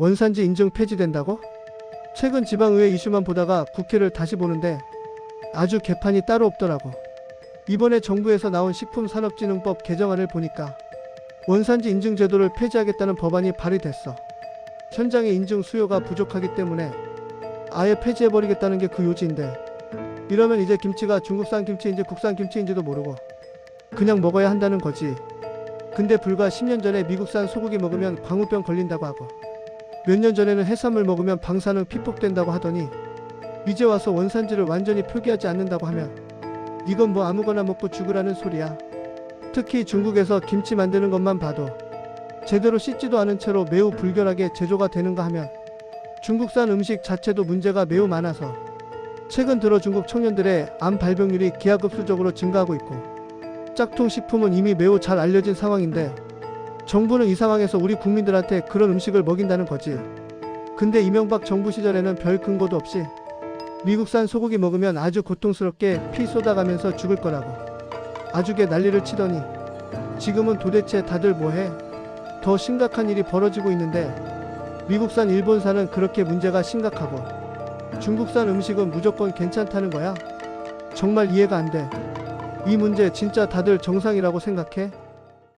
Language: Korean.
원산지 인증 폐지된다고? 최근 지방의회 이슈만 보다가 국회를 다시 보는데 아주 개판이 따로 없더라고. 이번에 정부에서 나온 식품산업진흥법 개정안을 보니까 원산지 인증 제도를 폐지하겠다는 법안이 발의됐어. 현장의 인증 수요가 부족하기 때문에 아예 폐지해버리겠다는 게 그 요지인데 이러면 이제 김치가 중국산 김치인지 국산 김치인지도 모르고 그냥 먹어야 한다는 거지. 근데 불과 10년 전에 미국산 소고기 먹으면 광우병 걸린다고 하고 몇 년 전에는 해산물 먹으면 방사능 피폭된다고 하더니 이제 와서 원산지를 완전히 표기하지 않는다고 하면 이건 뭐 아무거나 먹고 죽으라는 소리야. 특히 중국에서 김치 만드는 것만 봐도 제대로 씻지도 않은 채로 매우 불결하게 제조가 되는가 하면 중국산 음식 자체도 문제가 매우 많아서 최근 들어 중국 청년들의 암 발병률이 기하급수적으로 증가하고 있고 짝퉁 식품은 이미 매우 잘 알려진 상황인데 정부는 이 상황에서 우리 국민들한테 그런 음식을 먹인다는 거지. 근데 이명박 정부 시절에는 별 근거도 없이 미국산 소고기 먹으면 아주 고통스럽게 피 쏟아가면서 죽을 거라고 아주게 난리를 치더니 지금은 도대체 다들 뭐해? 더 심각한 일이 벌어지고 있는데 미국산 일본산은 그렇게 문제가 심각하고 중국산 음식은 무조건 괜찮다는 거야? 정말 이해가 안 돼. 이 문제 진짜 다들 정상이라고 생각해?